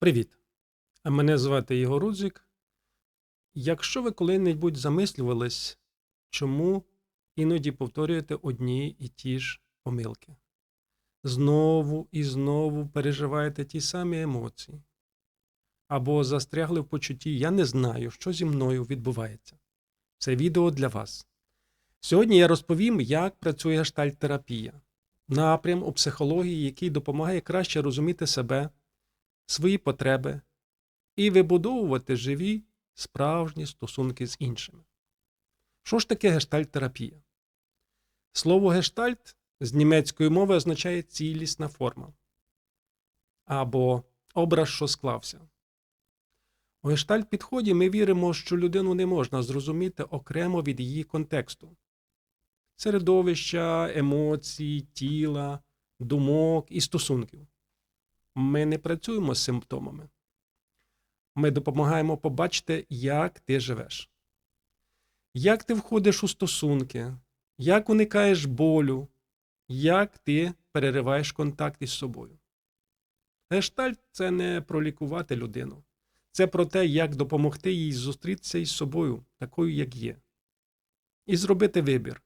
Привіт! Мене звати Ігор Рудзик. Якщо ви коли-небудь замислювались, чому іноді повторюєте одні і ті ж помилки, знову і знову переживаєте ті самі емоції, або застрягли в почутті Я не знаю, що зі мною відбувається. Це відео для вас. Сьогодні я розповім, як працює гештальт-терапія, напрям у психології, який допомагає краще розуміти себе, свої потреби і вибудовувати живі справжні стосунки з іншими. Що ж таке гештальт-терапія? Слово гештальт з німецької мови означає цілісна форма або образ, що склався. У гештальт-підході ми віримо, що людину не можна зрозуміти окремо від її контексту середовища, емоцій, тіла, думок і стосунків. Ми не працюємо з симптомами. Ми допомагаємо побачити, як ти живеш, як ти входиш у стосунки, як уникаєш болю, як ти перериваєш контакт із собою. Гештальт це не про лікувати людину, це про те, як допомогти їй зустрітися із собою, такою, як є, і зробити вибір,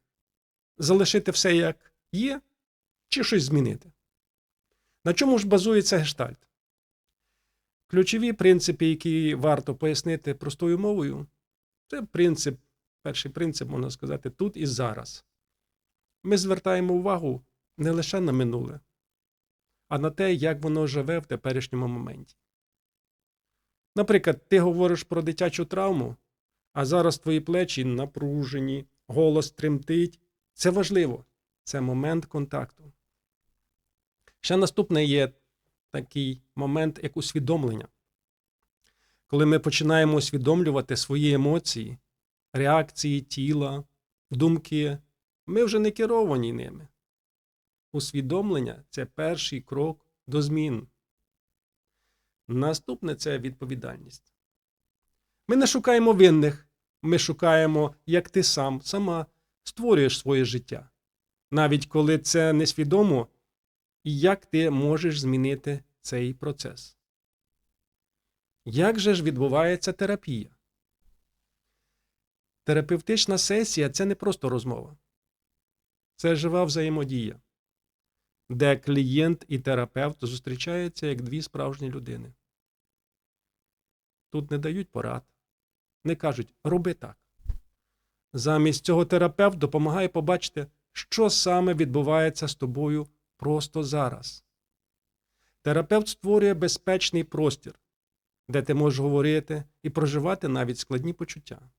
залишити все як є, чи щось змінити. На чому ж базується гештальт? Ключові принципи, які варто пояснити простою мовою, це принцип, перший принцип, можна сказати, тут і зараз. Ми звертаємо увагу не лише на минуле, а на те, як воно живе в теперішньому моменті. Наприклад, ти говориш про дитячу травму, а зараз твої плечі напружені, голос тремтить. Це важливо. Це момент контакту. Ще наступне є такий момент, як усвідомлення. Коли ми починаємо усвідомлювати свої емоції, реакції тіла, думки, ми вже не керовані ними. Усвідомлення це перший крок до змін. Наступне це відповідальність. Ми не шукаємо винних, ми шукаємо, як ти сам, сама створюєш своє життя. Навіть коли це несвідомо, і як ти можеш змінити цей процес. Як же ж відбувається терапія? Терапевтична сесія це не просто розмова, це жива взаємодія, де клієнт і терапевт зустрічаються як дві справжні людини. Тут не дають порад, не кажуть роби так. Замість цього терапевт допомагає побачити, що саме відбувається з тобою просто зараз. Терапевт створює безпечний простір, де ти можеш говорити і проживати навіть складні почуття.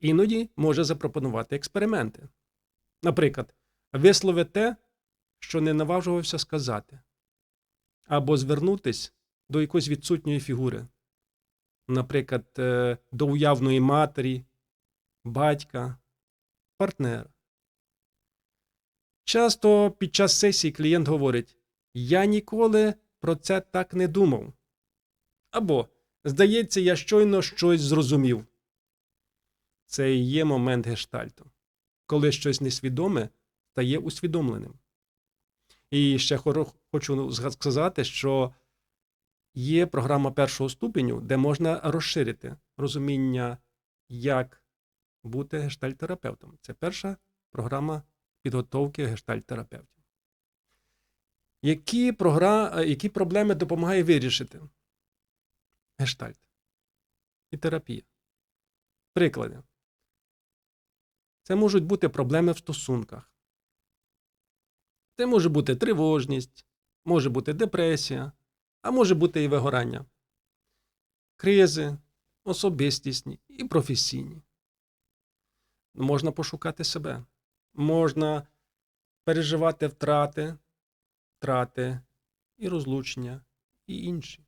Іноді може запропонувати експерименти. Наприклад, вислови те, що не наважувався сказати, або звернутись до якоїсь відсутньої фігури, наприклад, е, до уявної матері, батька, партнера. Часто під час сесії клієнт говорить: Я ніколи про це так не думав. Або, здається, я щойно щось зрозумів. Це і є момент гештальту, коли щось несвідоме стає усвідомленим. І ще хочу сказати, що є програма першого ступеню, де можна розширити розуміння, як бути гештальтерапевтом. Це перша програма підготовки гештальт-терапевтів. Які, програ... які проблеми допомагає вирішити? Гештальт і терапія. Приклади. Це можуть бути проблеми в стосунках. Це може бути тривожність, може бути депресія, а може бути і вигорання. Кризи, особистісні і професійні. Можна пошукати себе можна переживати втрати, втрати і розлучення, і інші.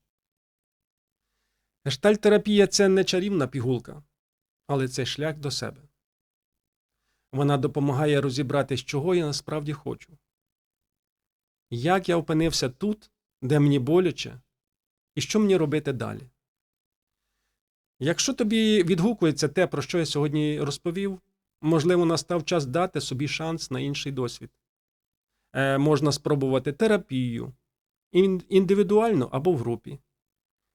Гештальтерапія це не чарівна пігулка, але це шлях до себе. Вона допомагає розібрати, чого я насправді хочу. Як я опинився тут, де мені боляче, і що мені робити далі. Якщо тобі відгукується те, про що я сьогодні розповів, можливо, настав час дати собі шанс на інший досвід. Е, Можна спробувати терапію, індивідуально або в групі,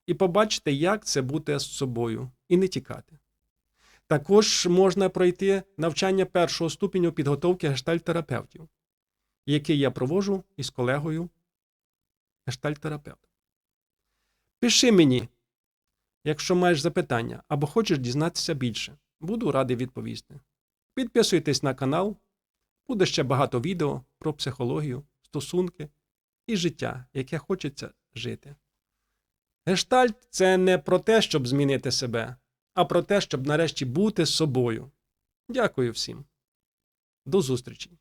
і побачите, як це бути з собою, і не тікати. Також можна пройти навчання першого ступеню підготовки гештальтерапевтів, який я проводжу із колегою гештальтерапевтом. Пиши мені, якщо маєш запитання або хочеш дізнатися більше. Буду радий відповісти. Підписуйтесь на канал, буде ще багато відео про психологію, стосунки і життя, яке хочеться жити. Гештальт це не про те, щоб змінити себе, а про те, щоб нарешті бути собою. Дякую всім. До зустрічі!